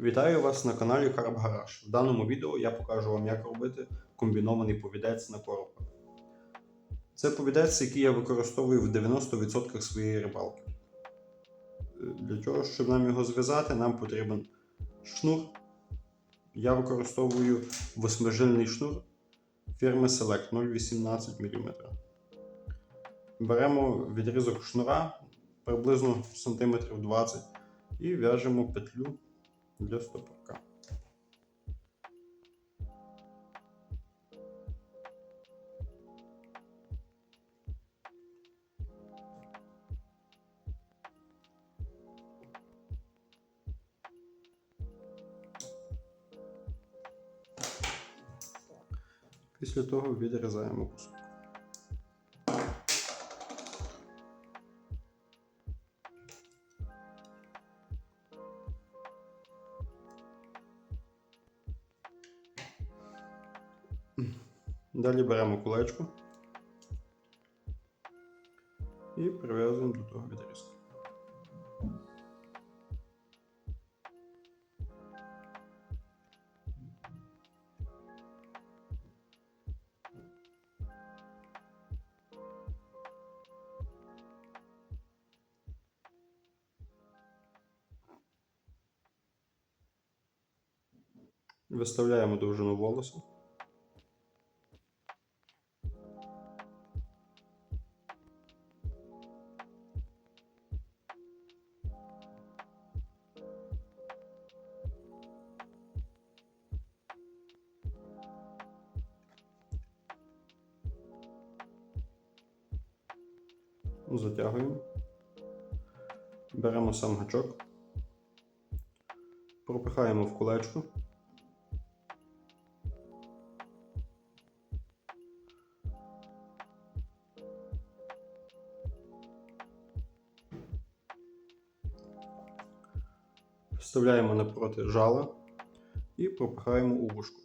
Вітаю вас на каналі Караб Гараж. В даному відео я покажу вам, як робити комбінований повідець на коропа. Це повідець, який я використовую в 90% своєї рибалки. Для того, щоб нам його зв'язати, нам потрібен шнур. Я використовую восьмижильний шнур фірми Select 0,18 мм. Беремо відрізок шнура приблизно сантиметрів 20 і в'яжемо петлю для стопорка. Після того відрізаємо кусок. Далі беремо кулечку і прив'язуємо до того відрізка. Виставляємо довжину волосу. Затягуємо. Беремо сам гачок, пропихаємо в кулечку. Вставляємо напроти жала і пропихаємо у вушку.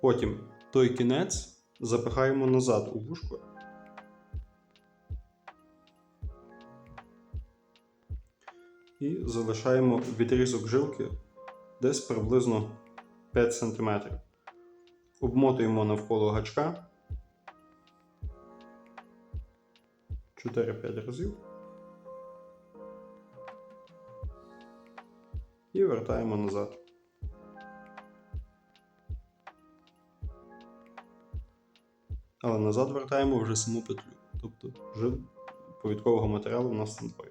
Потім той кінець запихаємо назад у вушко. І залишаємо відрізок жилки десь приблизно 5 см. Обмотуємо навколо гачка 4-5 разів. І вертаємо назад. Але назад вертаємо вже саму петлю. Тобто жил повідкового матеріалу в нас там двоє.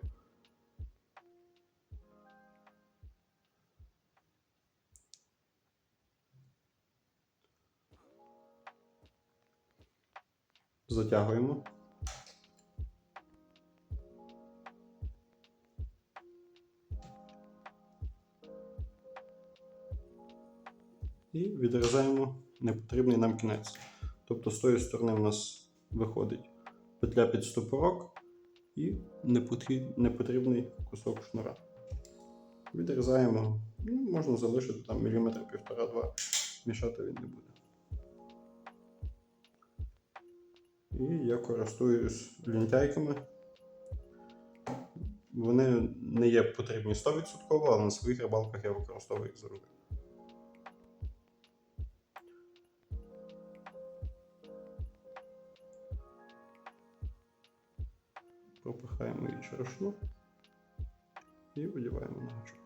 Затягуємо. І відрізаємо непотрібний нам кінець. Тобто з тої сторони в нас виходить петля під стопорок і непотрібний кусок шнура. Відрізаємо, ну, можна залишити там міліметр півтора-два, мішати він не буде. І я користуюсь лінтяйками. Вони не є потрібні 100%, але на своїх рибалках я використовую їх завжди. Пропихаємо її через шнур і видіваємо на гачок.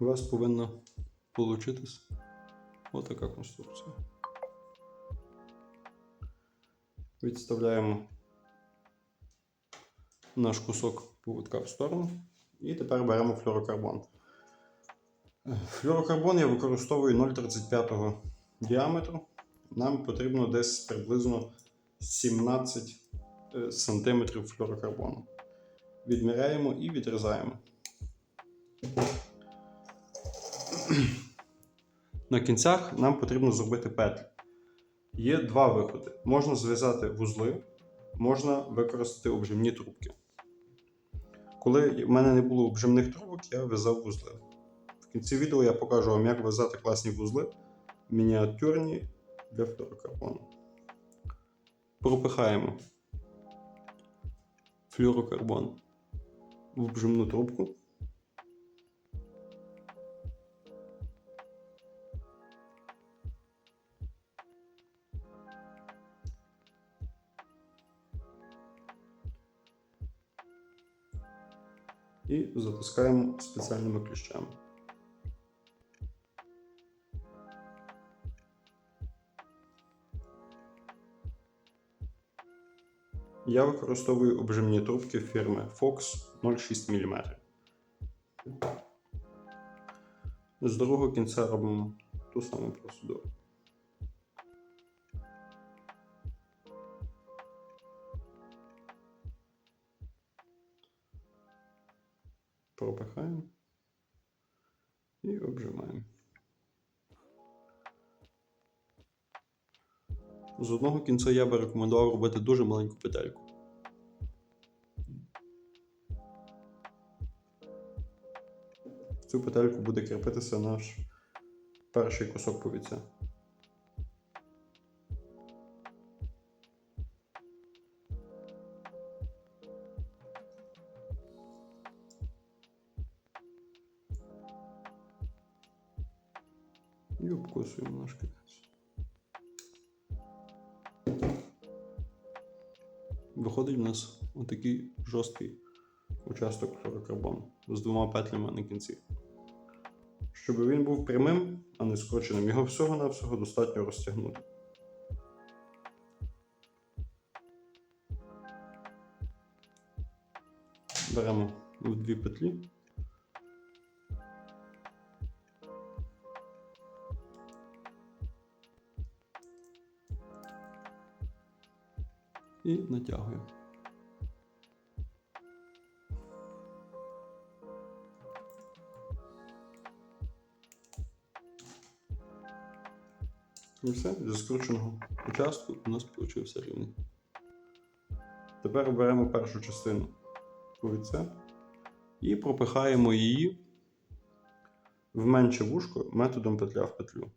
У вас повинна получитись отака конструкція. Відставляємо наш кусок поводка в сторону і тепер беремо флюорокарбон. Флюорокарбон я використовую 0,35 діаметру. Нам потрібно десь приблизно 17 е, см флюорокарбону. Відміряємо і відрізаємо. На кінцях нам потрібно зробити петлі. Є два виходи: можна зв'язати вузли, можна використати обжимні трубки. Коли в мене не було обжимних трубок, я в'язав вузли. В кінці відео я покажу вам, як в'язати класні вузли, мініатюрні для флюрокарбону. Пропихаємо флюрокарбон в обжимну трубку. Затискаємо спеціальними кліщами. Я використовую обжимні трубки фірми Fox 0,6 мм. З другого кінця робимо ту саму процедуру. Пропихаємо і обжимаємо. З одного кінця я би рекомендував робити дуже маленьку петельку. В цю петельку буде кріпитися наш перший кусок повіця. Виходить в нас отакий жорсткий участок флюрокарбону з двома петлями на кінці. Щоб він був прямим, а не скорченим, його всього-навсього достатньо розтягнути. Беремо в дві петлі. І натягуємо. І все, зі скрученого участку у нас вийшов рівний. Тепер беремо першу частину повіця і пропихаємо її в менше вушко методом петля в петлю.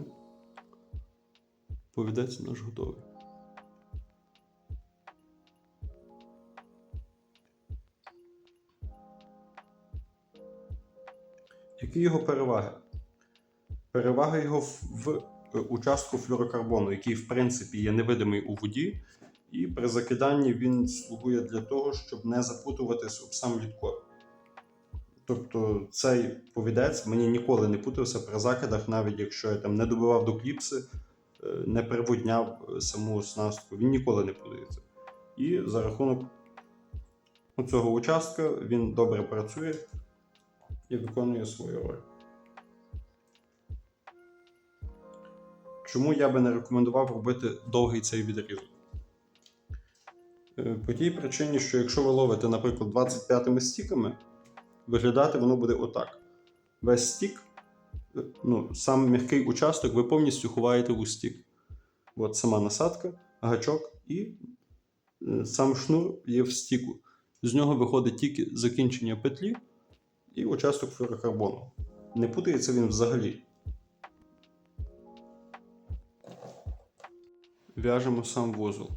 Все. Повідець наш готовий. Які його переваги? Перевага його в, е, участку флюрокарбону, який, в принципі, є невидимий у воді, і при закиданні він слугує для того, щоб не запутуватись об сам літкор. Тобто цей повідець мені ніколи не путався при закидах, навіть якщо я там не добивав до кліпси, е, не приводняв е, саму оснастку, він ніколи не путається. І за рахунок цього участка він добре працює і виконує свою роль. Чому я би не рекомендував робити довгий цей відрізок? Е, По тій причині, що якщо ви ловите, наприклад, 25 стіками, виглядати воно буде отак. Весь стік, ну, сам м'який участок, ви повністю ховаєте у стік. От сама насадка, гачок і е, сам шнур є в стіку. З нього виходить тільки закінчення петлі і участок флюрокарбону. Не путається він взагалі. В'яжемо сам вузол.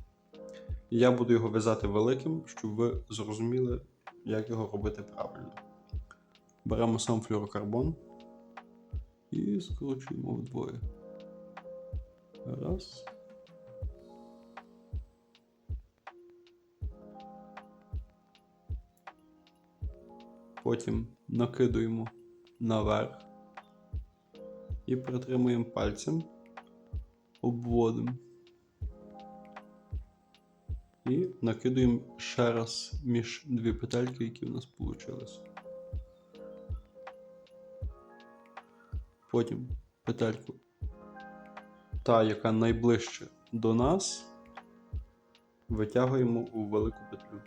Я буду його в'язати великим, щоб ви зрозуміли, як його робити правильно. Беремо сам флюрокарбон і скручуємо вдвоє. Раз. Потім накидуємо наверх і притримуємо пальцем, обводимо. І накидуємо ще раз між дві петельки, які в нас вийшли. Потім петельку, та, яка найближче до нас, витягуємо у велику петлю.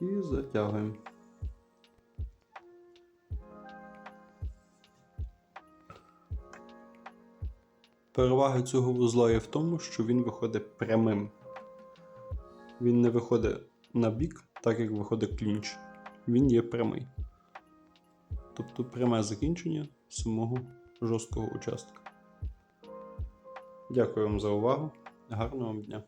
І затягуємо. Перевага цього вузла є в тому, що він виходить прямим. Він не виходить на бік, так як виходить клінч. Він є прямий. Тобто пряме закінчення самого жорсткого участка. Дякую вам за увагу. Гарного вам дня!